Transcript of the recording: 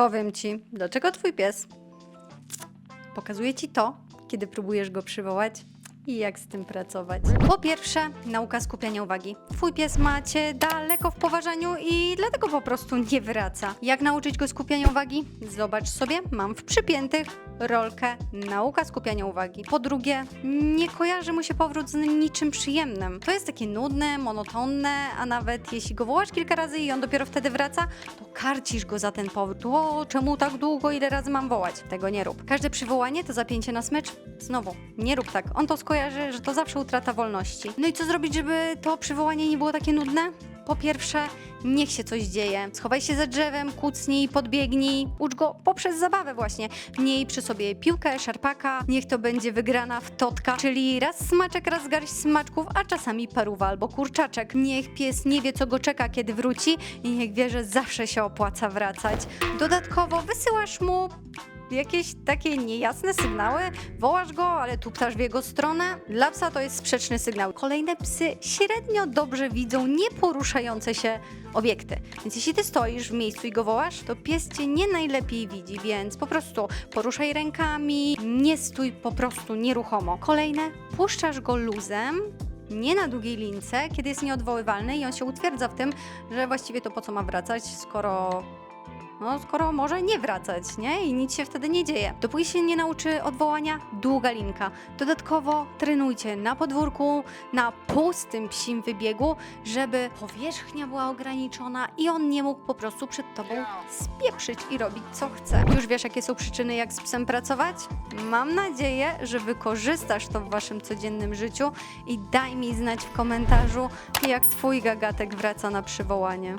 Powiem ci, dlaczego twój pies? Pokazuje ci to, kiedy próbujesz go przywołać i jak z tym pracować. Po pierwsze, nauka skupiania uwagi. Twój pies ma cię daleko w poważaniu i dlatego po prostu nie wraca. Jak nauczyć go skupiania uwagi? Zobacz sobie, mam w przypiętych rolkę nauka skupiania uwagi. Po drugie, nie kojarzy mu się powrót z niczym przyjemnym. To jest takie nudne, monotonne, a nawet jeśli go wołasz kilka razy i on dopiero wtedy wraca, to karcisz go za ten powrót. O, czemu tak długo, ile razy mam wołać? Tego nie rób. Każde przywołanie to zapięcie na smycz. Znowu, nie rób tak. On to skojarzy, że to zawsze utrata wolności. No i co zrobić, żeby to przywołanie nie było takie nudne? Po pierwsze, niech się coś dzieje. Schowaj się za drzewem, kucnij, podbiegnij. Ucz go poprzez zabawę właśnie. Miej przy sobie piłkę, szarpaka. Niech to będzie wygrana w totka, czyli raz smaczek, raz garść smaczków, a czasami paruwa albo kurczaczek. Niech pies nie wie, co go czeka, kiedy wróci i niech wie, że zawsze się opłaca wracać. Dodatkowo wysyłasz mu jakieś takie niejasne sygnały, wołasz go, ale tu ptasz w jego stronę. Dla psa to jest sprzeczny sygnał. Kolejne psy średnio dobrze widzą nieporuszające się obiekty. Więc jeśli ty stoisz w miejscu i go wołasz, to pies cię nie najlepiej widzi, więc po prostu poruszaj rękami, nie stój po prostu nieruchomo. Kolejne, puszczasz go luzem, nie na długiej lince, kiedy jest nieodwoływalny i on się utwierdza w tym, że właściwie to po co ma wracać, skoro no, skoro może nie wracać, nie? I nic się wtedy nie dzieje. Dopóki się nie nauczy odwołania, długa linka. Dodatkowo trenujcie na podwórku, na pustym psim wybiegu, żeby powierzchnia była ograniczona i on nie mógł po prostu przed tobą spieprzyć i robić co chce. Już wiesz, jakie są przyczyny, jak z psem pracować? Mam nadzieję, że wykorzystasz to w waszym codziennym życiu i daj mi znać w komentarzu, jak twój gagatek wraca na przywołanie.